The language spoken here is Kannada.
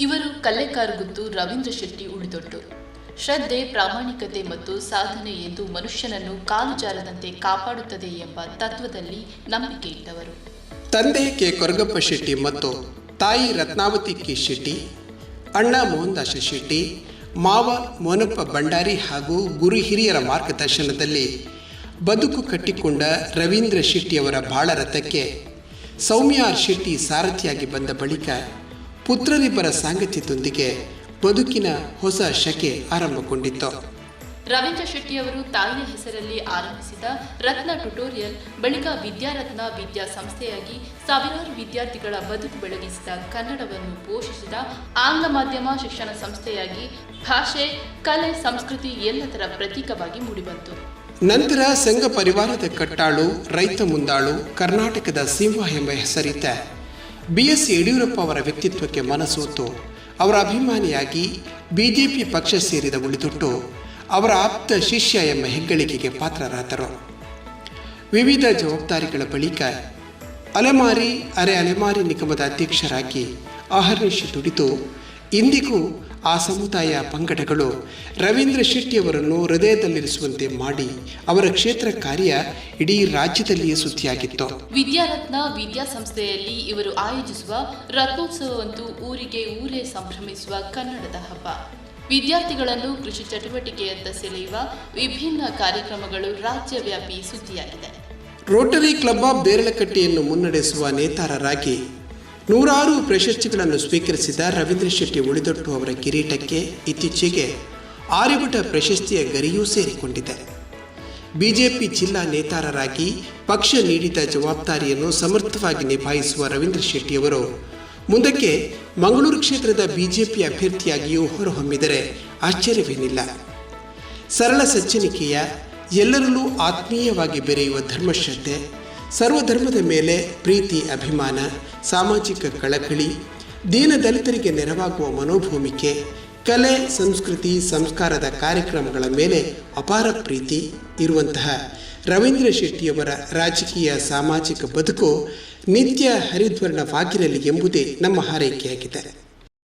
ಇವರು ಕಲ್ಲೆಕಾರುಗುತ್ತು ರವೀಂದ್ರ ಶೆಟ್ಟಿ ಉಳಿದೊಟ್ಟು ಶ್ರದ್ಧೆ, ಪ್ರಾಮಾಣಿಕತೆ ಮತ್ತು ಸಾಧನೆ ಎಂದು ಮನುಷ್ಯನನ್ನು ಕಾಲು ಜಾರದಂತೆ ಕಾಪಾಡುತ್ತದೆ ಎಂಬ ತತ್ವದಲ್ಲಿ ನಂಬಿಕೆ ಇಟ್ಟವರು ತಂದೆ ಕೆ. ಕೊರಗಪ್ಪ ಶೆಟ್ಟಿ ಮತ್ತು ತಾಯಿ ರತ್ನಾವತಿ ಕೆ. ಶೆಟ್ಟಿ, ಅಣ್ಣ ಮೋಹನ್ದಾಸ ಶೆಟ್ಟಿ, ಮಾವ ಮೋನಪ್ಪ ಭಂಡಾರಿ ಹಾಗೂ ಗುರು ಹಿರಿಯರ ಮಾರ್ಗದರ್ಶನದಲ್ಲಿ ಬದುಕು ಕಟ್ಟಿಕೊಂಡ ರವೀಂದ್ರ ಶೆಟ್ಟಿಯವರ ಬಾಳರಥಕ್ಕೆ ಸೌಮ್ಯ ಶೆಟ್ಟಿ ಸಾರಥಿಯಾಗಿ ಬಂದ ಬಳಿಕ ಪುತ್ರರಿಬ್ಬರ ಸಾಂಗತ್ಯದೊಂದಿಗೆ ಬದುಕಿನ ಹೊಸ ಶಕೆ ಆರಂಭಗೊಂಡಿತ್ತು. ರವೀಂದ್ರ ಶೆಟ್ಟಿ ಅವರು ತಾಯಿಯ ಹೆಸರಲ್ಲಿ ಆರಂಭಿಸಿದ ರತ್ನ ಟ್ಯುಟೋರಿಯಲ್ ಬಳಿಕ ವಿದ್ಯಾರತ್ನ ವಿದ್ಯಾ ಸಂಸ್ಥೆಯಾಗಿ ಸಾವಿರಾರು ವಿದ್ಯಾರ್ಥಿಗಳ ಬದುಕು ಬೆಳಗಿಸಿದ ಕನ್ನಡವನ್ನು ಪೋಷಿಸಿದ ಆಂಗ್ಲ ಮಾಧ್ಯಮ ಶಿಕ್ಷಣ ಸಂಸ್ಥೆಯಾಗಿ ಭಾಷೆ ಕಲೆ ಸಂಸ್ಕೃತಿ ಎಲ್ಲದರ ಪ್ರತೀಕವಾಗಿ ಮೂಡಿಬಂತು. ನಂತರ ಸಂಘ ಪರಿವಾರದ ಕಟ್ಟಾಳು ರೈತ ಮುಂದಾಳು ಕರ್ನಾಟಕದ ಸಿಂಹ ಎಂಬ ಹೆಸರಿದ್ದ ಬಿ ಎಸ್ ಯಡಿಯೂರಪ್ಪ ಅವರ ವ್ಯಕ್ತಿತ್ವಕ್ಕೆ ಮನಸೋತು, ಅವರ ಅಭಿಮಾನಿಯಾಗಿ ಬಿಜೆಪಿ ಪಕ್ಷ ಸೇರಿದ ಉಳಿದುಟ್ಟು ಅವರ ಆಪ್ತ ಶಿಷ್ಯ ಎಂಬ ಹೆಗ್ಗಳಿಕೆಗೆ ಪಾತ್ರರಾದರು. ವಿವಿಧ ಜವಾಬ್ದಾರಿಗಳ ಬಳಿಕ ಅಲೆಮಾರಿ ಅರೆ ಅಲೆಮಾರಿ ನಿಗಮದ ಅಧ್ಯಕ್ಷರಾಗಿ ಅಹರ್ನಿಶಿ ದುಡಿದು, ಇಂದಿಗೂ ಆ ಸಮುದಾಯ ಪಂಗಡಗಳು ರವೀಂದ್ರ ಶೆಟ್ಟಿಯವರನ್ನು ಹೃದಯದಲ್ಲಿರಿಸುವಂತೆ ಮಾಡಿ ಅವರ ಕ್ಷೇತ್ರ ಕಾರ್ಯ ಇಡೀ ರಾಜ್ಯದಲ್ಲಿಯೇ ಸುದ್ದಿಯಾಗಿತ್ತು. ವಿದ್ಯಾರತ್ನ ವಿದ್ಯಾಸಂಸ್ಥೆಯಲ್ಲಿ ಇವರು ಆಯೋಜಿಸುವ ರತ್ನೋತ್ಸವವಂತೂ ಊರಿಗೆ ಊರೇ ಸಂಭ್ರಮಿಸುವ ಕನ್ನಡದ ಹಬ್ಬ. ವಿದ್ಯಾರ್ಥಿಗಳನ್ನು ಕೃಷಿ ಚಟುವಟಿಕೆಯತ್ತ ಸೆಳೆಯುವ ವಿಭಿನ್ನ ಕಾರ್ಯಕ್ರಮಗಳು ರಾಜ್ಯವ್ಯಾಪಿ ಸುದ್ದಿಯಾಗಿದೆ. ರೋಟರಿ ಕ್ಲಬ್ ಆಫ್ ಬೇರಳಕಟ್ಟೆಯನ್ನು ಮುನ್ನಡೆಸುವ ನೇತಾರರಾಗಿ ನೂರಾರು ಪ್ರಶಸ್ತಿಗಳನ್ನು ಸ್ವೀಕರಿಸಿದ ರವೀಂದ್ರ ಶೆಟ್ಟಿ ಉಳಿದೊಟ್ಟು ಅವರ ಕಿರೀಟಕ್ಕೆ ಇತ್ತೀಚೆಗೆ ಆರ್ಯಭಟ ಪ್ರಶಸ್ತಿಯ ಗರಿಯೂ ಸೇರಿಕೊಂಡಿದೆ. ಬಿಜೆಪಿ ಜಿಲ್ಲಾ ನೇತಾರರಾಗಿ ಪಕ್ಷ ನೀಡಿದ ಜವಾಬ್ದಾರಿಯನ್ನು ಸಮರ್ಥವಾಗಿ ನಿಭಾಯಿಸುವ ರವೀಂದ್ರ ಶೆಟ್ಟಿಯವರು ಮುಂದಕ್ಕೆ ಮಂಗಳೂರು ಕ್ಷೇತ್ರದ ಬಿಜೆಪಿ ಅಭ್ಯರ್ಥಿಯಾಗಿಯೂ ಹೊರಹೊಮ್ಮಿದರೆ ಆಶ್ಚರ್ಯವೇನಿಲ್ಲ. ಸರಳ ಸಜ್ಜನಿಕೆಯ, ಎಲ್ಲರಲ್ಲೂ ಆತ್ಮೀಯವಾಗಿ ಬೆರೆಯುವ ಧರ್ಮಶ್ರದ್ಧೆ, ಸರ್ವಧರ್ಮದ ಮೇಲೆ ಪ್ರೀತಿ, ಅಭಿಮಾನ, ಸಾಮಾಜಿಕ ಕಳಕಳಿ, ದೀನದಲಿತರಿಗೆ ನೆರವಾಗುವ ಮನೋಭೂಮಿಕೆ ಕಲೆ, ಸಂಸ್ಕೃತಿ, ಸಂಸ್ಕಾರದ ಕಾರ್ಯಕ್ರಮಗಳ ಮೇಲೆ ಅಪಾರ ಪ್ರೀತಿ ಇರುವಂತಹ ರವೀಂದ್ರ ಶೆಟ್ಟಿಯವರ ರಾಜಕೀಯ ಸಾಮಾಜಿಕ ಬದುಕು ನಿತ್ಯ ಹರಿದ್ವರ್ಣವಾಗಿರಲಿ ಎಂಬುದೇ ನಮ್ಮ ಹಾರೈಕೆಯಾಗಿದೆ.